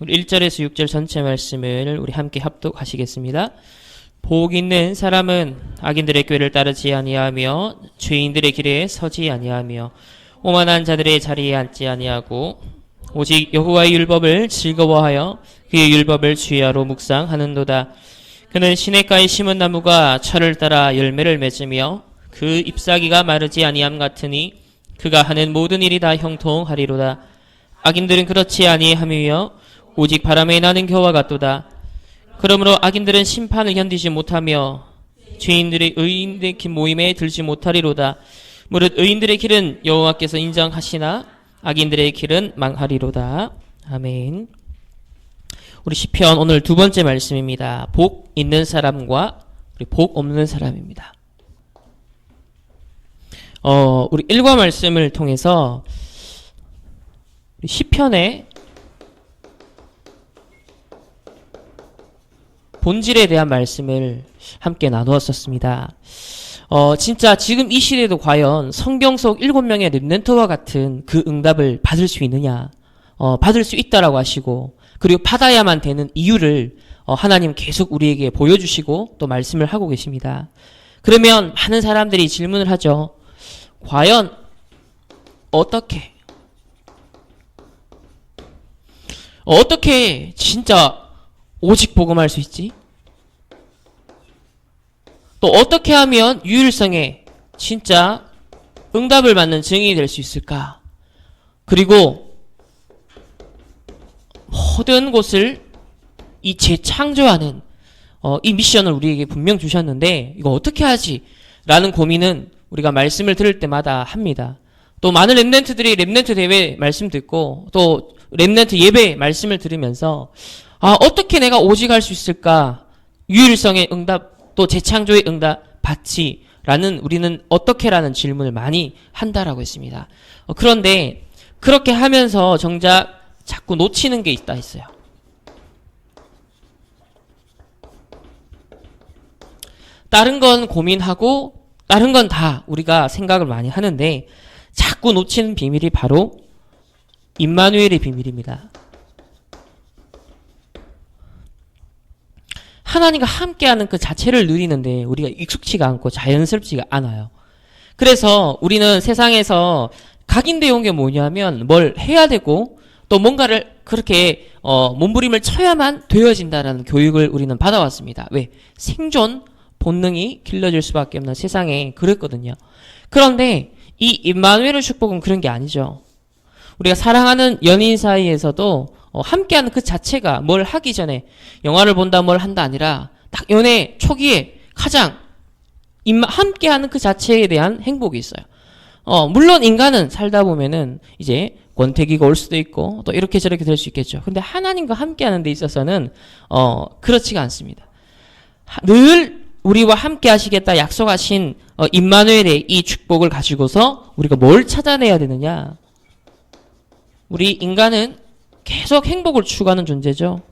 우리 1절에서 6절 전체 말씀을 우리 함께 합독하시겠습니다. 복 있는 사람은 악인들의 꾀를 따르지 아니하며 죄인들의 길에 서지 아니하며 오만한 자들의 자리에 앉지 아니하고 오직 여호와의 율법을 즐거워하여 그의 율법을 주야로 묵상하는도다. 그는 시냇가에 심은 나무가 철을 따라 열매를 맺으며 그 잎사귀가 마르지 아니함 같으니 그가 하는 모든 일이 다 형통하리로다. 악인들은 그렇지 아니하며 오직 바람에 나는 겨와 같도다. 그러므로 악인들은 심판을 견디지 못하며 죄인들의 의인들의 긴 모임에 들지 못하리로다. 무릇 의인들의 길은 여호와께서 인정하시나 악인들의 길은 망하리로다. 아멘. 우리 시편 오늘 두 번째 말씀입니다. 복 있는 사람과 복 없는 사람입니다. 어, 우리 일과 말씀을 통해서 시편의 본질에 대한 말씀을 함께 나누었었습니다. 어, 진짜 지금 이 시대도 과연 성경 속 일곱 명의 랩넨트와 같은 그 응답을 받을 수 있느냐? 어, 받을 수 있다라고 하시고, 그리고 받아야만 되는 이유를 어, 하나님 계속 우리에게 보여주시고 또 말씀을 하고 계십니다. 그러면 많은 사람들이 질문을 하죠. 과연 어떻게 어떻게 진짜 오직 복음할 수 있지? 또 어떻게 하면 유일성에 진짜 응답을 받는 증인이 될 수 있을까? 그리고 모든 곳을 이 재창조하는 어, 이 미션을 우리에게 분명 주셨는데 이거 어떻게 하지? 라는 고민은 우리가 말씀을 들을 때마다 합니다. 또 많은 랩넨트들이 랩넨트 대회 말씀 듣고 또 랩넨트 예배 말씀을 들으면서 아 어떻게 내가 오직 할 수 있을까? 유일성의 응답 또 재창조의 응답 받지? 라는 우리는 어떻게라는 질문을 많이 한다라고 했습니다. 어, 그런데 그렇게 하면서 정작 자꾸 놓치는 게 있다 했어요. 다른 건 고민하고 다른 건 다 우리가 생각을 많이 하는데 자꾸 놓치는 비밀이 바로 임마누엘의 비밀입니다. 하나님과 함께하는 그 자체를 누리는데 우리가 익숙치가 않고 자연스럽지가 않아요. 그래서 우리는 세상에서 각인되어 온게 뭐냐면 뭘 해야 되고 또 뭔가를 그렇게 어, 몸부림을 쳐야만 되어진다라는 교육을 우리는 받아왔습니다. 왜? 생존 본능이 길러질 수밖에 없는 세상에 그랬거든요. 그런데 이 임마누엘의 축복은 그런 게 아니죠. 우리가 사랑하는 연인 사이에서도 어, 함께하는 그 자체가 뭘 하기 전에 영화를 본다 뭘 한다 아니라 딱 연애 초기에 가장 임마, 함께하는 그 자체에 대한 행복이 있어요. 어, 물론 인간은 살다 보면은 이제 권태기가 올 수도 있고 또 이렇게 저렇게 될 수 있겠죠. 근데 하나님과 함께하는 데 있어서는 어, 그렇지가 않습니다. 하- 늘 우리와 함께 하시겠다 약속하신 어, 임마누엘의 이 축복을 가지고서 우리가 뭘 찾아내야 되느냐? 우리 인간은 계속 행복을 추구하는 존재죠.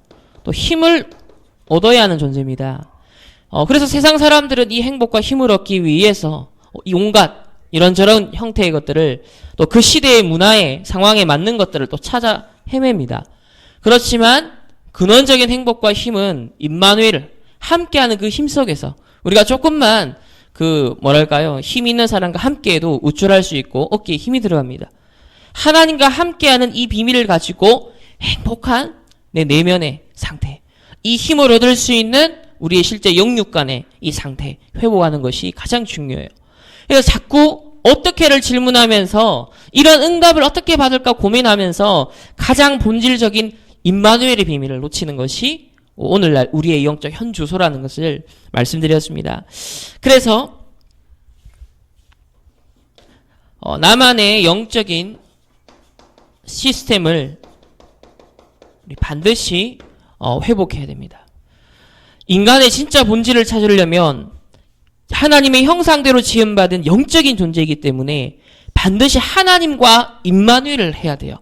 또 힘을 얻어야 하는 존재입니다. 어, 그래서 세상 사람들은 이 행복과 힘을 얻기 위해서 온갖 이런저런 형태의 것들을 또 그 시대의 문화에 상황에 맞는 것들을 또 찾아 헤맵니다. 그렇지만 근원적인 행복과 힘은 임마누엘을 함께하는 그 힘 속에서 우리가 조금만 그 뭐랄까요 힘 있는 사람과 함께해도 우쭐할 수 있고 어깨에 힘이 들어갑니다. 하나님과 함께하는 이 비밀을 가지고 행복한 내 내면의 상태, 이 힘을 얻을 수 있는 우리의 실제 영육 간의 이 상태 회복하는 것이 가장 중요해요. 그래서 자꾸 어떻게를 질문하면서 이런 응답을 어떻게 받을까 고민하면서 가장 본질적인 임마누엘의 비밀을 놓치는 것이 오늘날 우리의 영적 현 주소라는 것을 말씀드렸습니다. 그래서 어, 나만의 영적인 시스템을 우리 반드시 어, 회복해야 됩니다. 인간의 진짜 본질을 찾으려면 하나님의 형상대로 지음받은 영적인 존재이기 때문에 반드시 하나님과 임마누엘을 해야 돼요.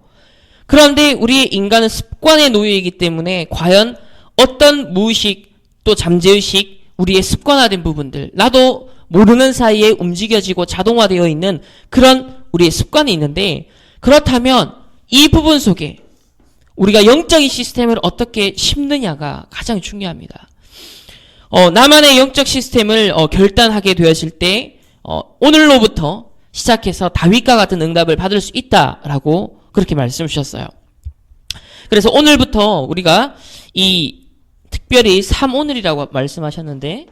그런데 우리 인간은 습관의 노예이기 때문에 과연 어떤 무의식 또 잠재의식 우리의 습관화된 부분들 나도 모르는 사이에 움직여지고 자동화되어 있는 그런 우리의 습관이 있는데 그렇다면 이 부분 속에 우리가 영적인 시스템을 어떻게 심느냐가 가장 중요합니다. 어, 나만의 영적 시스템을 어, 결단하게 되었을 때 어, 오늘로부터 시작해서 다윗과 같은 응답을 받을 수 있다라고 그렇게 말씀 주셨어요. 그래서 오늘부터 우리가 이 특별히 3오늘이라고 말씀하셨는데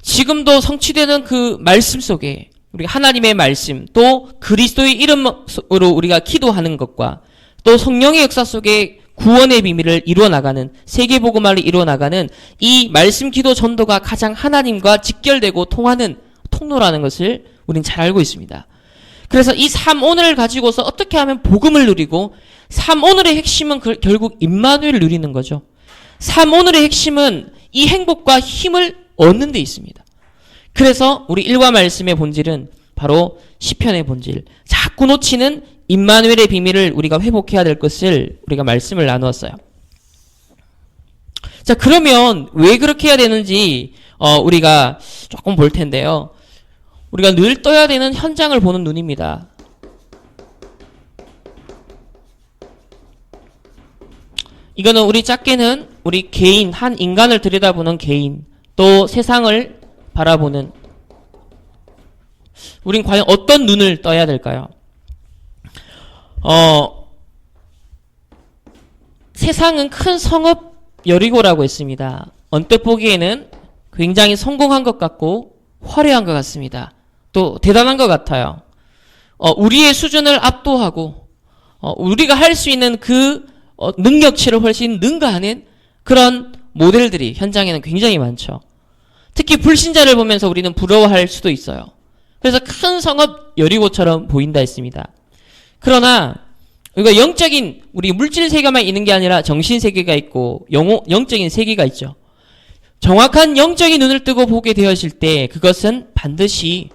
지금도 성취되는 그 말씀 속에 우리 하나님의 말씀 또 그리스도의 이름으로 우리가 기도하는 것과 또 성령의 역사 속에 구원의 비밀을 이루어 나가는 세계 복음화를 이루어 나가는 이 말씀 기도 전도가 가장 하나님과 직결되고 통하는 통로라는 것을 우린 잘 알고 있습니다. 그래서 이 3오늘을 가지고서 어떻게 하면 복음을 누리고 3오늘의 핵심은 그- 결국 임마누엘을 누리는 거죠. 3오늘의 핵심은 이 행복과 힘을 얻는 데 있습니다. 그래서 우리 일과 말씀의 본질은 바로 시편의 본질. 자꾸 놓치는 임마누엘의 비밀을 우리가 회복해야 될 것을 우리가 말씀을 나누었어요. 자, 그러면 왜 그렇게 해야 되는지 어, 우리가 조금 볼 텐데요. 우리가 늘 떠야 되는 현장을 보는 눈입니다. 이거는 우리 작게는 우리 개인, 한 인간을 들여다보는 개인, 또 세상을 바라보는 우린 과연 어떤 눈을 떠야 될까요? 어, 세상은 큰 성읍 여리고라고 했습니다. 언뜻 보기에는 굉장히 성공한 것 같고 화려한 것 같습니다. 또 대단한 것 같아요. 어, 우리의 수준을 압도하고 어, 우리가 할 수 있는 그 어, 능력치를 훨씬 능가하는 그런 모델들이 현장에는 굉장히 많죠. 특히 불신자를 보면서 우리는 부러워할 수도 있어요. 그래서 큰 성읍 여리고처럼 보인다 했습니다. 그러나 우리가 영적인 우리 물질 세계만 있는 게 아니라 정신 세계가 있고 영호, 영적인 세계가 있죠. 정확한 영적인 눈을 뜨고 보게 되었을 때 그것은 반드시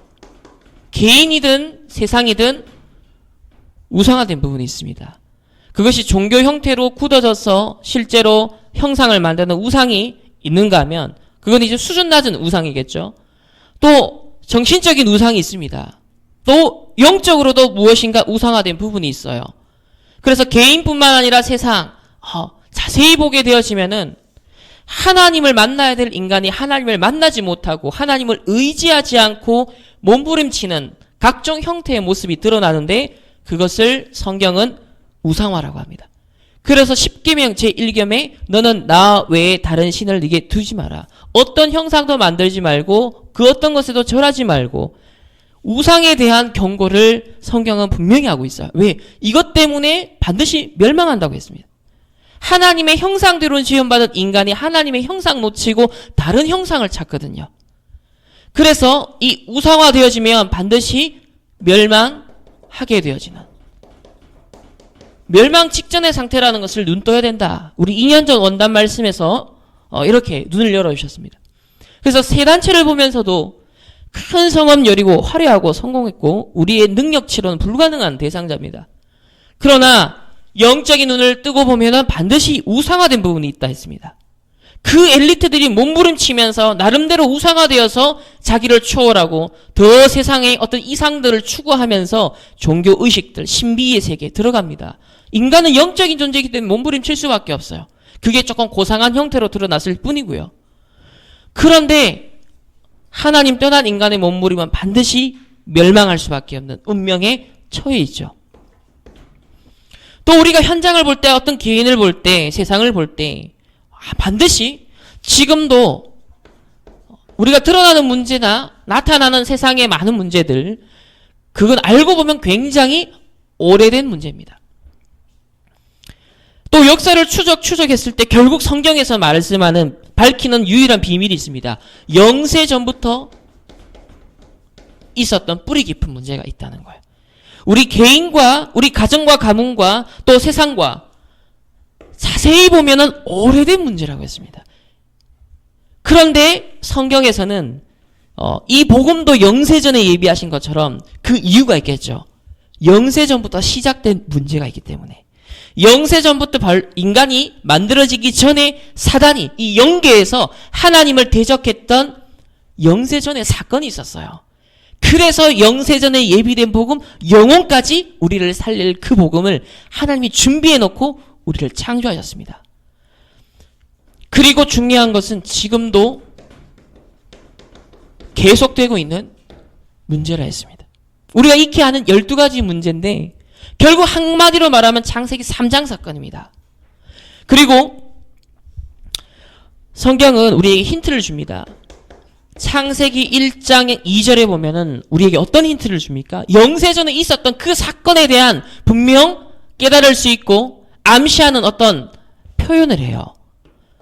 개인이든 세상이든 우상화된 부분이 있습니다. 그것이 종교 형태로 굳어져서 실제로 형상을 만드는 우상이 있는가 하면 그건 이제 수준 낮은 우상이겠죠. 또 정신적인 우상이 있습니다. 또 영적으로도 무엇인가 우상화된 부분이 있어요. 그래서 개인뿐만 아니라 세상 어, 자세히 보게 되어지면은 하나님을 만나야 될 인간이 하나님을 만나지 못하고 하나님을 의지하지 않고 몸부림치는 각종 형태의 모습이 드러나는데 그것을 성경은 우상화라고 합니다. 그래서 10계명 제1겸에 너는 나 외에 다른 신을 네게 두지 마라. 어떤 형상도 만들지 말고 그 어떤 것에도 절하지 말고 우상에 대한 경고를 성경은 분명히 하고 있어요. 왜? 이것 때문에 반드시 멸망한다고 했습니다. 하나님의 형상대로 지원받은 인간이 하나님의 형상 놓치고 다른 형상을 찾거든요. 그래서 이 우상화 되어지면 반드시 멸망하게 되어지는 멸망 직전의 상태라는 것을 눈 떠야 된다. 우리 2년 전 원단 말씀에서 어, 이렇게 눈을 열어 주셨습니다. 그래서 세 단체를 보면서도 큰 성읍 열이고 화려하고 성공했고 우리의 능력치로는 불가능한 대상자입니다. 그러나 영적인 눈을 뜨고 보면은 반드시 우상화된 부분이 있다 했습니다. 그 엘리트들이 몸부림치면서 나름대로 우상화되어서 자기를 초월하고 더 세상의 어떤 이상들을 추구하면서 종교 의식들, 신비의 세계에 들어갑니다. 인간은 영적인 존재이기 때문에 몸부림칠 수밖에 없어요. 그게 조금 고상한 형태로 드러났을 뿐이고요. 그런데 하나님 떠난 인간의 몸부림은 반드시 멸망할 수밖에 없는 운명에 처해 있죠. 또 우리가 현장을 볼 때 어떤 개인을 볼 때 세상을 볼때 아, 반드시 지금도 우리가 드러나는 문제나 나타나는 세상의 많은 문제들 그건 알고 보면 굉장히 오래된 문제입니다. 또 역사를 추적 추적했을 때 결국 성경에서 말씀하는 밝히는 유일한 비밀이 있습니다. 영세 전부터 있었던 뿌리 깊은 문제가 있다는 거예요. 우리 개인과 우리 가정과 가문과 또 세상과 자세히 보면은 오래된 문제라고 했습니다. 그런데 성경에서는 어, 이 복음도 영세전에 예비하신 것처럼 그 이유가 있겠죠. 영세전부터 시작된 문제가 있기 때문에. 영세 전부터 벌- 인간이 만들어지기 전에 사단이 이 영계에서 하나님을 대적했던 영세전에 사건이 있었어요. 그래서 영세전에 예비된 복음, 영혼까지 우리를 살릴 그 복음을 하나님이 준비해 놓고 우리를 창조하셨습니다. 그리고 중요한 것은 지금도 계속되고 있는 문제라 했습니다. 우리가 익히 아는 12가지 문제인데 결국 한마디로 말하면 창세기 3장 사건입니다. 그리고 성경은 우리에게 힌트를 줍니다. 창세기 1장 2절에 보면은 우리에게 어떤 힌트를 줍니까? 영세전에 있었던 그 사건에 대한 분명 깨달을 수 있고 암시하는 어떤 표현을 해요.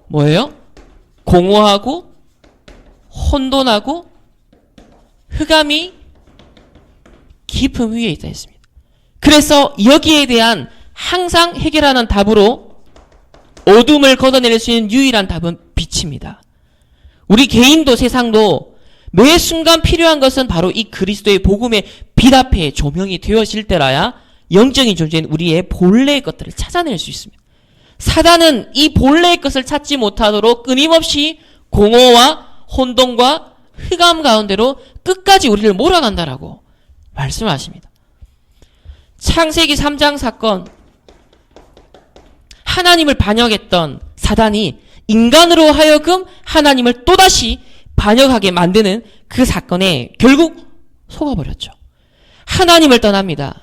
뭐예요? 공허하고 혼돈하고 흑암이 깊음 위에 있다 했습니다. 그래서 여기에 대한 항상 해결하는 답으로 어둠을 걷어낼 수 있는 유일한 답은 빛입니다. 우리 개인도 세상도 매 순간 필요한 것은 바로 이 그리스도의 복음의 빛 앞에 조명이 되어질 때라야 영적인 존재인 우리의 본래의 것들을 찾아낼 수 있습니다. 사단은 이 본래의 것을 찾지 못하도록 끊임없이 공허와 혼돈과 흑암 가운데로 끝까지 우리를 몰아간다라고 말씀하십니다. 창세기 3장 사건 하나님을 반역했던 사단이 인간으로 하여금 하나님을 또다시 반역하게 만드는 그 사건에 결국 속아버렸죠. 하나님을 떠납니다.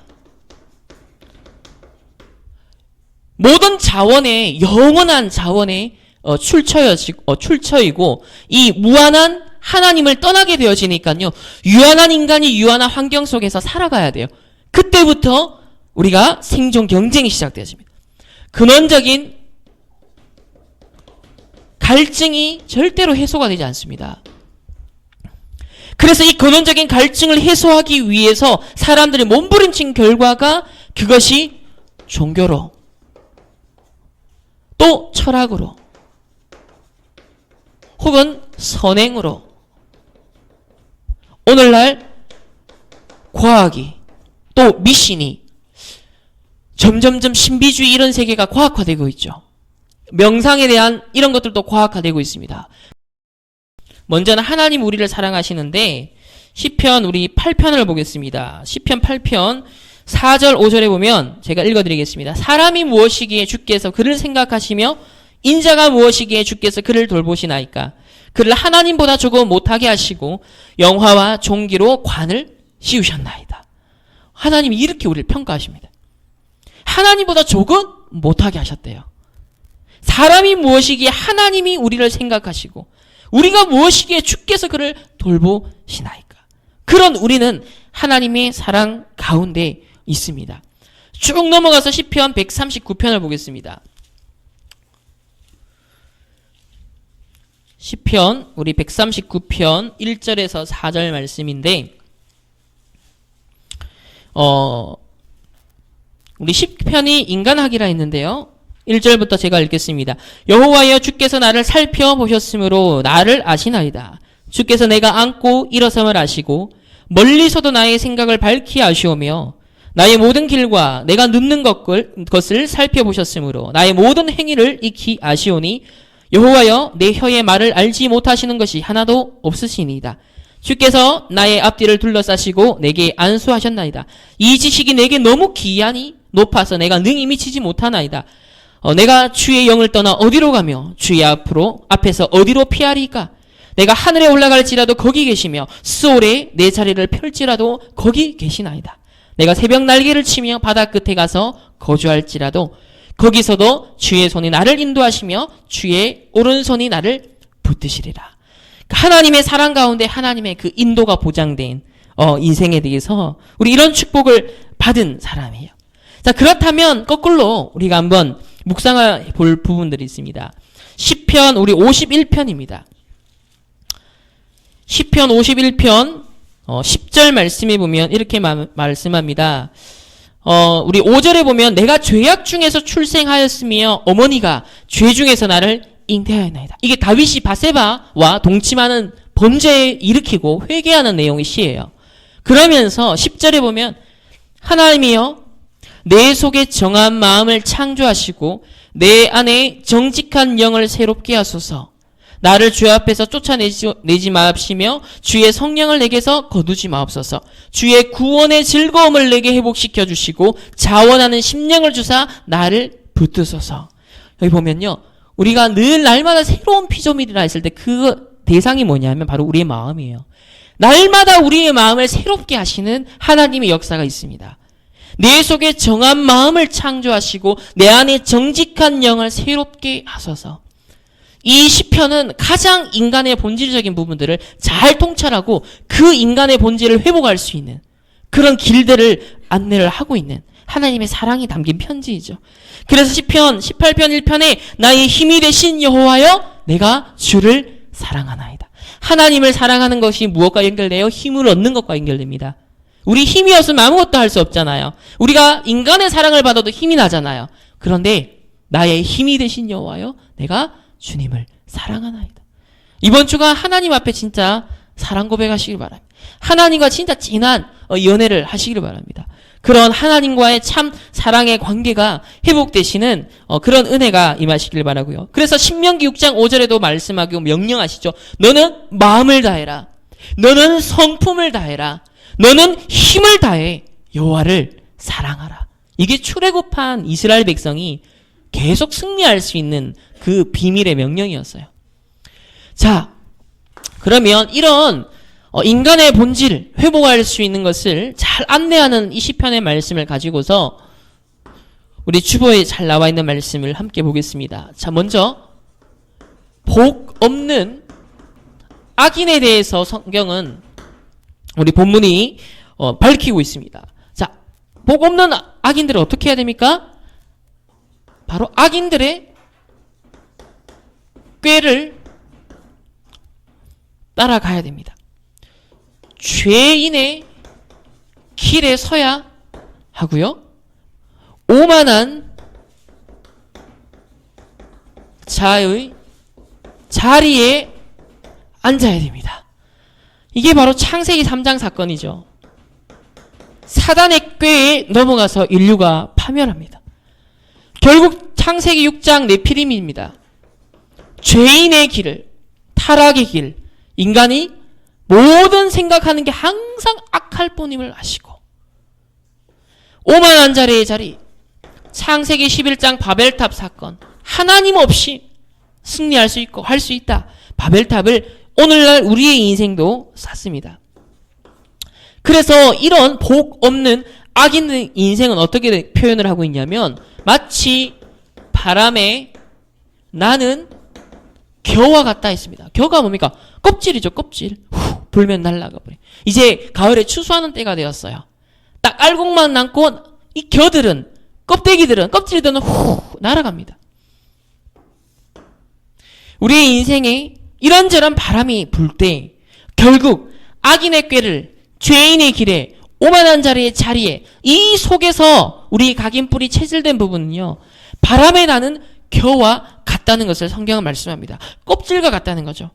모든 자원의 영원한 자원의 어, 어, 출처이고 이 무한한 하나님을 떠나게 되어지니까요. 유한한 인간이 유한한 환경 속에서 살아가야 돼요. 그때부터 우리가 생존 경쟁이 시작되어집니다. 근원적인 갈증이 절대로 해소가 되지 않습니다. 그래서 이 근원적인 갈증을 해소하기 위해서 사람들이 몸부림친 결과가 그것이 종교로 또 철학으로 혹은 선행으로 오늘날 과학이 또 미신이 점점점 신비주의 이런 세계가 과학화되고 있죠. 명상에 대한 이런 것들도 과학화되고 있습니다. 먼저는 하나님 우리를 사랑하시는데 시편 우리 8편을 보겠습니다. 시편 8편 4절 5절에 보면 제가 읽어 드리겠습니다. 사람이 무엇이기에 주께서 그를 생각하시며 인자가 무엇이기에 주께서 그를 돌보시나이까 그를 하나님보다 조금 못하게 하시고 영화와 종기로 관을 씌우셨나이다. 하나님이 이렇게 우리를 평가하십니다. 하나님보다 조금 못하게 하셨대요. 사람이 무엇이기에 하나님이 우리를 생각하시고 우리가 무엇이기에 주께서 그를 돌보시나이까. 그런 우리는 하나님의 사랑 가운데 있습니다. 쭉 넘어가서 시편 139편을 보겠습니다. 시편 우리 139편 1절에서 4절 말씀인데 어 우리 시편이 인간학이라 했는데요. 1절부터 제가 읽겠습니다. 여호와여 주께서 나를 살펴보셨으므로 나를 아시나이다. 주께서 내가 앉고 일어섬을 아시고 멀리서도 나의 생각을 밝히 아시오며 나의 모든 길과 내가 눕는 것을 살펴보셨으므로 나의 모든 행위를 익히 아시오니 여호와여 내 혀의 말을 알지 못하시는 것이 하나도 없으시니이다. 주께서 나의 앞뒤를 둘러싸시고 내게 안수하셨나이다. 이 지식이 내게 너무 기이하니 높아서 내가 능히 미치지 못하나이다. 어, 내가 주의 영을 떠나 어디로 가며 주의 앞으로 앞에서 어디로 피하리까? 내가 하늘에 올라갈지라도 거기 계시며 스올에 내 자리를 펼지라도 거기 계시나이다. 내가 새벽 날개를 치며 바다 끝에 가서 거주할지라도 거기서도 주의 손이 나를 인도하시며 주의 오른손이 나를 붙드시리라. 하나님의 사랑 가운데 하나님의 그 인도가 보장된 어, 인생에 대해서 우리 이런 축복을 받은 사람이에요. 자 그렇다면 거꾸로 우리가 한번 묵상해 볼 부분들이 있습니다. 10편 우리 51편입니다. 10편 51편 어, 10절 말씀에 보면 이렇게 마, 말씀합니다. 어, 우리 5절에 보면 내가 죄악 중에서 출생하였으며 어머니가 죄 중에서 나를 잉태하였나이다. 이게 다윗이 바세바와 동침하는 범죄에 일으키고 회개하는 내용의 시예요. 그러면서 10절에 보면 하나님이여 내 속에 정한 마음을 창조하시고 내 안에 정직한 영을 새롭게 하소서. 나를 주 앞에서 쫓아내지 내지 마옵시며 주의 성령을 내게서 거두지 마옵소서. 주의 구원의 즐거움을 내게 회복시켜 주시고 자원하는 심령을 주사 나를 붙드소서. 여기 보면요. 우리가 늘 날마다 새로운 피조물이라 했을 때 그 대상이 뭐냐면 바로 우리의 마음이에요. 날마다 우리의 마음을 새롭게 하시는 하나님의 역사가 있습니다. 내 속에 정한 마음을 창조하시고 내 안에 정직한 영을 새롭게 하소서. 이 시편은 가장 인간의 본질적인 부분들을 잘 통찰하고 그 인간의 본질을 회복할 수 있는 그런 길들을 안내를 하고 있는 하나님의 사랑이 담긴 편지이죠. 그래서 시편 18편 1편에 나의 힘이 되신 여호와여 내가 주를 사랑하나이다. 하나님을 사랑하는 것이 무엇과 연결돼요? 힘을 얻는 것과 연결됩니다. 우리 힘이 없으면 아무것도 할 수 없잖아요. 우리가 인간의 사랑을 받아도 힘이 나잖아요. 그런데 나의 힘이 되신 여호와여 내가 주님을 사랑하나이다. 이번 주가 하나님 앞에 진짜 사랑 고백하시길 바랍니다. 하나님과 진짜 진한 어, 연애를 하시기를 바랍니다. 그런 하나님과의 참 사랑의 관계가 회복되시는 어, 그런 은혜가 임하시길 바라고요. 그래서 신명기 6장 5절에도 말씀하고 명령하시죠. 너는 마음을 다해라. 너는 성품을 다해라. 너는 힘을 다해 여호와를 사랑하라. 이게 출애굽한 이스라엘 백성이 계속 승리할 수 있는 그 비밀의 명령이었어요. 자, 그러면 이런 어, 인간의 본질 회복할 수 있는 것을 잘 안내하는 이 시편의 말씀을 가지고서 우리 주보에 잘 나와 있는 말씀을 함께 보겠습니다. 자, 먼저 복 없는 악인에 대해서 성경은 우리 본문이 어, 밝히고 있습니다. 자, 복 없는 악인들은 어떻게 해야 됩니까? 바로 악인들의 꾀를 따라가야 됩니다. 죄인의 길에 서야 하고요. 오만한 자의 자리에 앉아야 됩니다. 이게 바로 창세기 3장 사건이죠. 사단의 꾀에 넘어가서 인류가 파멸합니다. 결국 창세기 6장 네피림입니다. 죄인의 길을 타락의 길 인간이 모든 생각하는 게 항상 악할 뿐임을 아시고 오만한 자리의 자리 창세기 11장 바벨탑 사건 하나님 없이 승리할 수 있고 할 수 있다. 바벨탑을 오늘날 우리의 인생도 샀습니다. 그래서 이런 복 없는 악인 인생은 어떻게 표현을 하고 있냐면 마치 바람에 나는 겨와 같다 했습니다. 겨가 뭡니까? 껍질이죠, 껍질. 후, 불면 날아가 버려. 이제 가을에 추수하는 때가 되었어요. 딱 알곡만 남고 이 겨들은 껍데기들은 껍질들은 후 날아갑니다. 우리의 인생에 이런저런 바람이 불 때 결국 악인의 꾀를 죄인의 길에 오만한 자리의 자리에 이 속에서 우리 각인뿔이 체질된 부분은요 바람에 나는 겨와 같다는 것을 성경은 말씀합니다. 껍질과 같다는 거죠.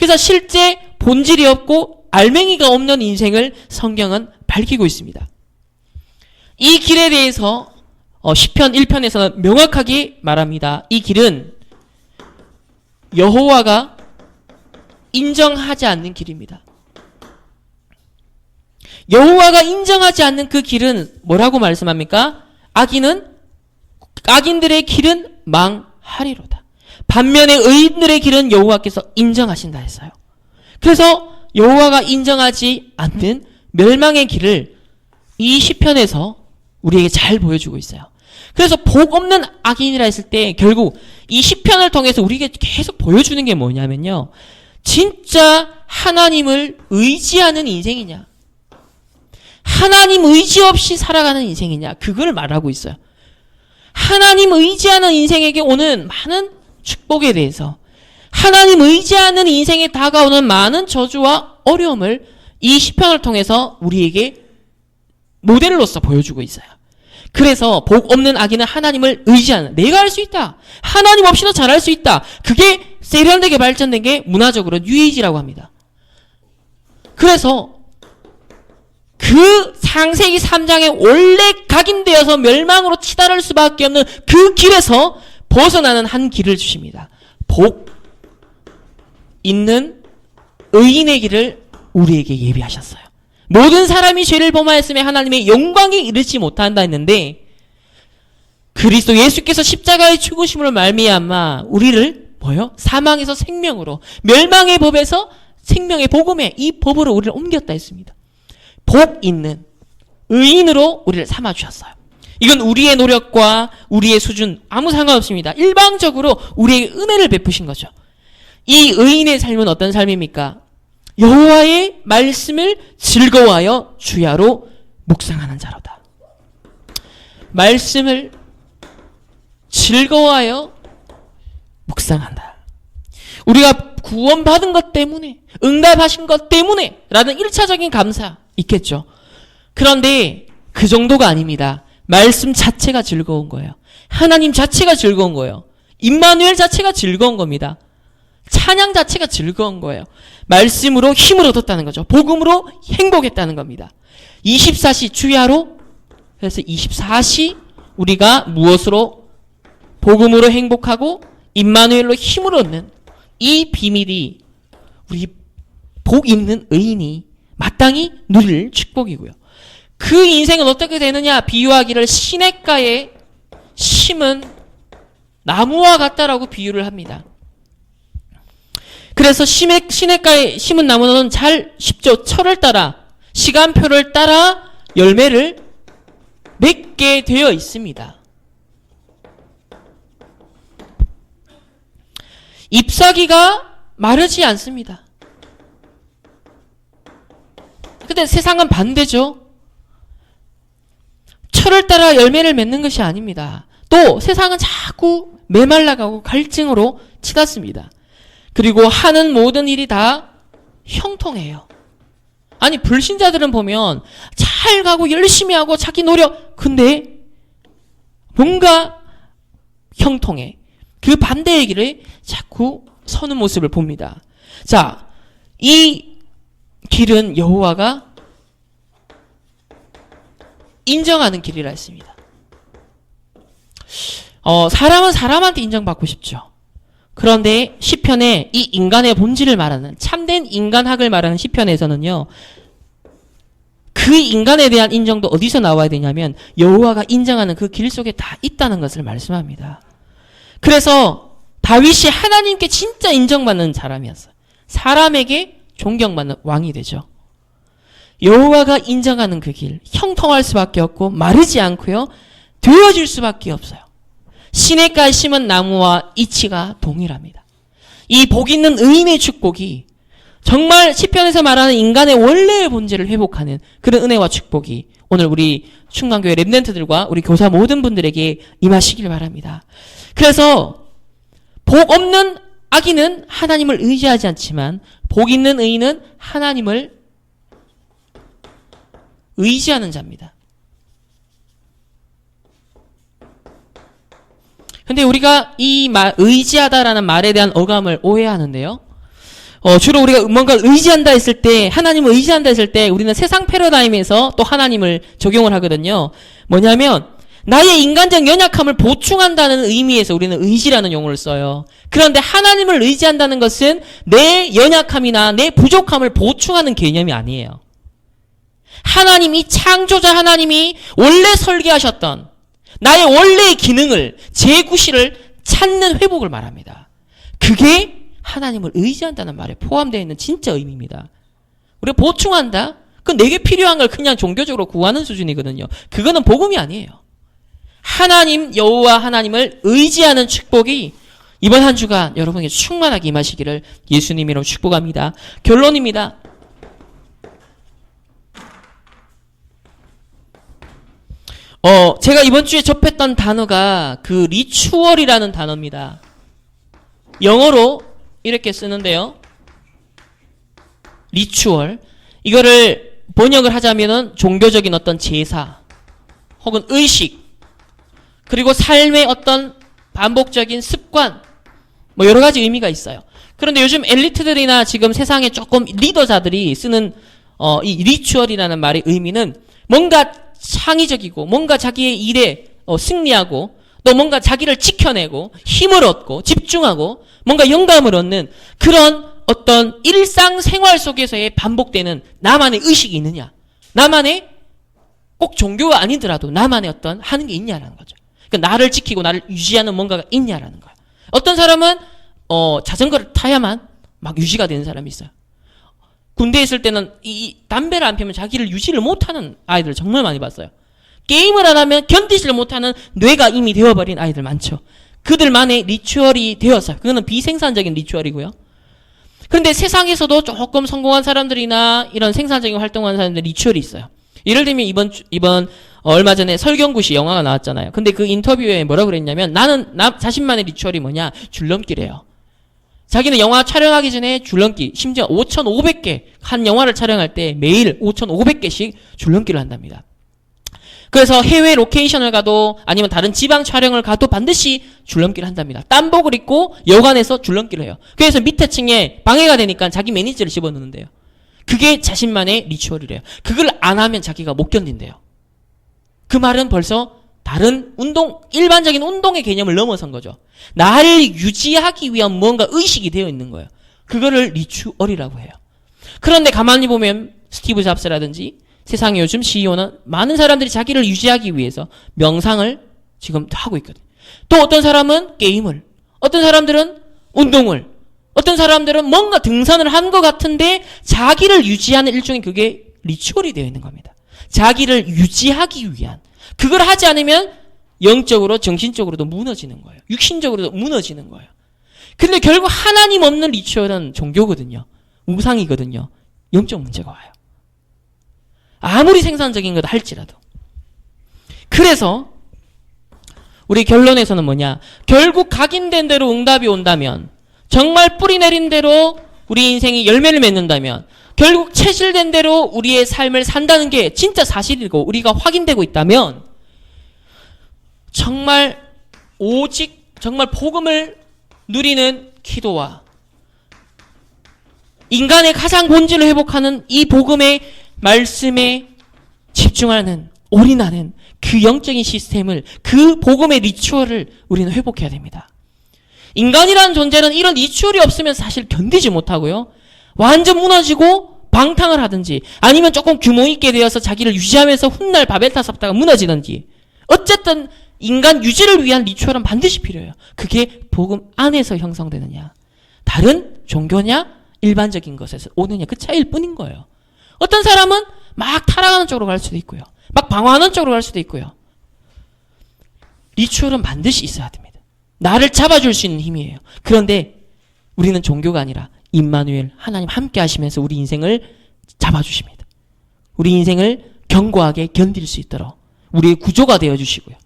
그래서 실제 본질이 없고 알맹이가 없는 인생을 성경은 밝히고 있습니다. 이 길에 대해서 어, 10편 1편에서는 명확하게 말합니다. 이 길은 여호와가 인정하지 않는 길입니다. 여호와가 인정하지 않는 그 길은 뭐라고 말씀합니까? 악인은 악인들의 길은 망하리로다. 반면에 의인들의 길은 여호와께서 인정하신다 했어요. 그래서 여호와가 인정하지 않는 멸망의 길을 이 시편에서 우리에게 잘 보여주고 있어요. 그래서 복 없는 악인이라 했을 때 결국 이 시편을 통해서 우리에게 계속 보여주는 게 뭐냐면요. 진짜 하나님을 의지하는 인생이냐. 하나님 의지 없이 살아가는 인생이냐. 그걸 말하고 있어요. 하나님 의지하는 인생에게 오는 많은 축복에 대해서 하나님 의지하는 인생에 다가오는 많은 저주와 어려움을 이 시편을 통해서 우리에게 모델로서 보여주고 있어요. 그래서 복 없는 아기는 하나님을 의지하는 내가 할 수 있다. 하나님 없이도 잘할 수 있다. 그게 세련되게 발전된 게 문화적으로 뉴에이지라고 합니다. 그래서 그 상세기 3장에 원래 각인되어서 멸망으로 치달을 수밖에 없는 그 길에서 벗어나는 한 길을 주십니다. 복 있는 의인의 길을 우리에게 예비하셨어요. 모든 사람이 죄를 범하였으면 하나님의 영광에 이르지 못한다 했는데 그리스도 예수께서 십자가의 죽으심으로 말미암아 우리를 뭐요? 사망에서 생명으로 멸망의 법에서 생명의 복음에 이 법으로 우리를 옮겼다 했습니다. 복 있는 의인으로 우리를 삼아 주셨어요. 이건 우리의 노력과 우리의 수준 아무 상관없습니다. 일방적으로 우리에게 은혜를 베푸신 거죠. 이 의인의 삶은 어떤 삶입니까? 여호와의 말씀을 즐거워하여 주야로 묵상하는 자로다. 말씀을 즐거워하여 묵상한다. 우리가 구원받은 것 때문에, 응답하신 것 때문에, 라는 1차적인 감사 있겠죠. 그런데 그 정도가 아닙니다. 말씀 자체가 즐거운 거예요. 하나님 자체가 즐거운 거예요. 임마누엘 자체가 즐거운 겁니다. 찬양 자체가 즐거운 거예요. 말씀으로 힘을 얻었다는 거죠. 복음으로 행복했다는 겁니다. 24시 주야로 그래서 24시 우리가 무엇으로 복음으로 행복하고 임마누엘로 힘을 얻는 이 비밀이 우리 복 있는 의인이 마땅히 누릴 축복이고요. 그 인생은 어떻게 되느냐? 비유하기를 시냇가에 심은 나무와 같다라고 비유를 합니다. 그래서 시냇, 시냇가에 심은 나무는 잘 쉽죠. 철을 따라 시간표를 따라 열매를 맺게 되어 있습니다. 잎사귀가 마르지 않습니다. 근데 세상은 반대죠. 철을 따라 열매를 맺는 것이 아닙니다. 또 세상은 자꾸 메말라가고 갈증으로 치닫습니다. 그리고 하는 모든 일이 다 형통해요. 아니 불신자들은 보면 잘 가고 열심히 하고 자기 노력 근데 뭔가 형통해. 그 반대의 길을 자꾸 서는 모습을 봅니다. 자, 이 길은 여호와가 인정하는 길이라 했습니다. 어, 사람은 사람한테 인정받고 싶죠. 그런데 시편에 이 인간의 본질을 말하는 참된 인간학을 말하는 시편에서는요. 그 인간에 대한 인정도 어디서 나와야 되냐면 여호와가 인정하는 그 길 속에 다 있다는 것을 말씀합니다. 그래서 다윗이 하나님께 진짜 인정받는 사람이었어요. 사람에게 존경받는 왕이 되죠. 여호와가 인정하는 그 길, 형통할 수밖에 없고 마르지 않고요. 되어질 수밖에 없어요. 시냇가에 심은 나무와 이치가 동일합니다. 이 복 있는 의인의 축복이 정말 시편에서 말하는 인간의 원래의 본질을 회복하는 그런 은혜와 축복이 오늘 우리 충남교회 랩넨트들과 우리 교사 모든 분들에게 임하시길 바랍니다. 그래서 복 없는 악인은 하나님을 의지하지 않지만 복 있는 의인은 하나님을 의지하는 자입니다. 근데 우리가 이 말, 의지하다라는 말에 대한 어감을 오해하는데요. 어, 주로 우리가 뭔가 의지한다 했을 때, 하나님을 의지한다 했을 때, 우리는 세상 패러다임에서 또 하나님을 적용을 하거든요. 뭐냐면, 나의 인간적 연약함을 보충한다는 의미에서 우리는 의지라는 용어를 써요. 그런데 하나님을 의지한다는 것은 내 연약함이나 내 부족함을 보충하는 개념이 아니에요. 하나님이 창조자 하나님이 원래 설계하셨던 나의 원래의 기능을 재구실을 찾는 회복을 말합니다. 그게 하나님을 의지한다는 말에 포함되어 있는 진짜 의미입니다. 우리가 보충한다? 그 내게 필요한 걸 그냥 종교적으로 구하는 수준이거든요. 그거는 복음이 아니에요. 하나님 여호와 하나님을 의지하는 축복이 이번 한 주간 여러분에게 충만하게 임하시기를 예수님이로 축복합니다. 결론입니다. 어, 제가 이번 주에 접했던 단어가 그 리추얼이라는 단어입니다. 영어로 이렇게 쓰는데요. 리추얼. 이거를 번역을 하자면은 종교적인 어떤 제사 혹은 의식 그리고 삶의 어떤 반복적인 습관 뭐 여러 가지 의미가 있어요. 그런데 요즘 엘리트들이나 지금 세상에 조금 리더자들이 쓰는 어, 이 리추얼이라는 말의 의미는 뭔가 창의적이고 뭔가 자기의 일에 어, 승리하고 또 뭔가 자기를 지켜내고 힘을 얻고 집중하고 뭔가 영감을 얻는 그런 어떤 일상 생활 속에서의 반복되는 나만의 의식이 있느냐? 나만의 꼭 종교가 아니더라도 나만의 어떤 하는 게 있냐라는 거죠. 그러니까 나를 지키고 나를 유지하는 뭔가가 있냐라는 거예요. 어떤 사람은 어, 자전거를 타야만 막 유지가 되는 사람이 있어요. 군대에 있을 때는 이, 이 담배를 안 피우면 자기를 유지를 못하는 아이들을 정말 많이 봤어요. 게임을 안 하면 견디지를 못하는 뇌가 이미 되어버린 아이들 많죠. 그들만의 리추얼이 되어서 그거는 비생산적인 리추얼이고요. 그런데 세상에서도 조금 성공한 사람들이나 이런 생산적인 활동하는 사람들 리추얼이 있어요. 예를 들면 이번 주- 이번 어, 얼마 전에 설경구 씨 영화가 나왔잖아요. 근데 그 인터뷰에 뭐라 그랬냐면 나는 나 자신만의 리추얼이 뭐냐 줄넘기래요. 자기는 영화 촬영하기 전에 줄넘기 심지어 5,500개 한 영화를 촬영할 때 매일 5,500개씩 줄넘기를 한답니다. 그래서 해외 로케이션을 가도 아니면 다른 지방 촬영을 가도 반드시 줄넘기를 한답니다. 땀복을 입고 여관에서 줄넘기를 해요. 그래서 밑에 층에 방해가 되니까 자기 매니저를 집어넣는데요. 그게 자신만의 리추얼이래요. 그걸 안 하면 자기가 못 견딘대요. 그 말은 벌써 다른 운동, 일반적인 운동의 개념을 넘어선 거죠. 나를 유지하기 위한 뭔가 의식이 되어 있는 거예요. 그거를 리추얼이라고 해요. 그런데 가만히 보면 스티브 잡스라든지 세상에 요즘 CEO는 많은 사람들이 자기를 유지하기 위해서 명상을 지금 하고 있거든요. 또 어떤 사람은 게임을, 어떤 사람들은 운동을, 어떤 사람들은 뭔가 등산을 한 것 같은데 자기를 유지하는 일종의 그게 리추얼이 되어 있는 겁니다. 자기를 유지하기 위한. 그걸 하지 않으면 영적으로, 정신적으로도 무너지는 거예요. 육신적으로도 무너지는 거예요. 근데 결국 하나님 없는 리추얼은 종교거든요. 우상이거든요. 영적 문제가 와요. 아무리 생산적인 것 할지라도. 그래서 우리 결론에서는 뭐냐? 결국 각인된 대로 응답이 온다면 정말 뿌리 내린 대로 우리 인생이 열매를 맺는다면 결국 체질된 대로 우리의 삶을 산다는 게 진짜 사실이고 우리가 확인되고 있다면 정말 오직 정말 복음을 누리는 기도와 인간의 가장 본질을 회복하는 이 복음의 말씀에 집중하는 올인하는 그 영적인 시스템을 그 복음의 리추얼을 우리는 회복해야 됩니다. 인간이라는 존재는 이런 리추얼이 없으면 사실 견디지 못하고요. 완전 무너지고 방탕을 하든지 아니면 조금 규모 있게 되어서 자기를 유지하면서 훗날 바벨탑 섭다가 무너지든지 어쨌든 인간 유지를 위한 리추얼은 반드시 필요해요. 그게 복음 안에서 형성되느냐 다른 종교냐 일반적인 것에서 오느냐 그 차이일 뿐인 거예요. 어떤 사람은 막 타락하는 쪽으로 갈 수도 있고요. 막 방황하는 쪽으로 갈 수도 있고요. 리추얼은 반드시 있어야 됩니다. 나를 잡아줄 수 있는 힘이에요. 그런데 우리는 종교가 아니라 임마누엘 하나님 함께 하시면서 우리 인생을 잡아주십니다. 우리 인생을 견고하게 견딜 수 있도록 우리의 구조가 되어 주시고요.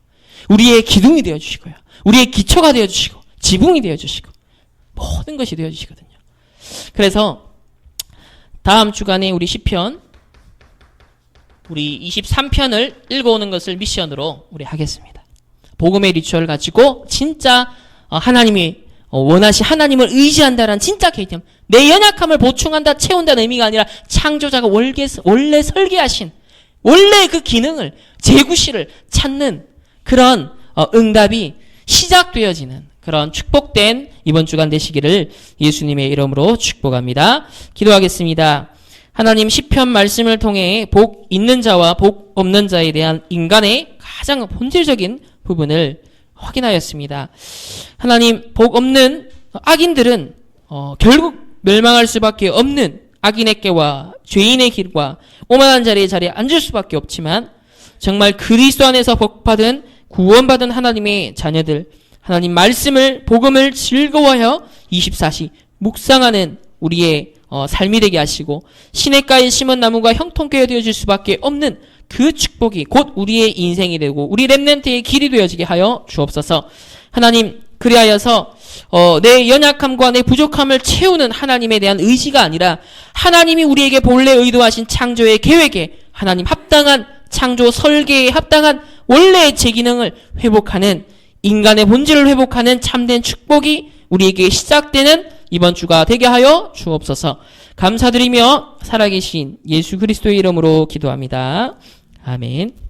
우리의 기둥이 되어 주시고요. 우리의 기초가 되어 주시고 지붕이 되어 주시고 모든 것이 되어 주시거든요. 그래서 다음 주간에 우리 시편 우리 23편을 읽어오는 것을 미션으로 우리 하겠습니다. 복음의 리추얼 가지고 진짜 어, 하나님이 어, 원하시 하나님을 의지한다라는 진짜 개념 내 연약함을 보충한다 채운다는 의미가 아니라 창조자가 원래, 원래 설계하신 원래 그 기능을 재구시를 찾는 그런 어, 응답이 시작되어지는 그런 축복된 이번 주간 되시기를 예수님의 이름으로 축복합니다. 기도하겠습니다. 하나님 시편 말씀을 통해 복 있는 자와 복 없는 자에 대한 인간의 가장 본질적인 부분을 확인하였습니다. 하나님 복 없는 악인들은 어, 결국 멸망할 수밖에 없는 악인의 깨와 죄인의 길과 오만한 자리에 자리에 앉을 수밖에 없지만 정말 그리스도 안에서 복받은 구원받은 하나님의 자녀들 하나님 말씀을 복음을 즐거워하여 24시 묵상하는 우리의 어, 삶이 되게 하시고 시냇가에 심은 나무가 형통케 되어질 수밖에 없는 그 축복이 곧 우리의 인생이 되고 우리 렘넨트의 길이 되어지게 하여 주옵소서. 하나님 그리하여서 어, 내 연약함과 내 부족함을 채우는 하나님에 대한 의지가 아니라 하나님이 우리에게 본래 의도하신 창조의 계획에 하나님 합당한 창조 설계에 합당한 원래의 제 기능을 회복하는 인간의 본질을 회복하는 참된 축복이 우리에게 시작되는 이번 주가 되게 하여 주옵소서. 감사드리며 살아계신 예수 그리스도의 이름으로 기도합니다. 아멘.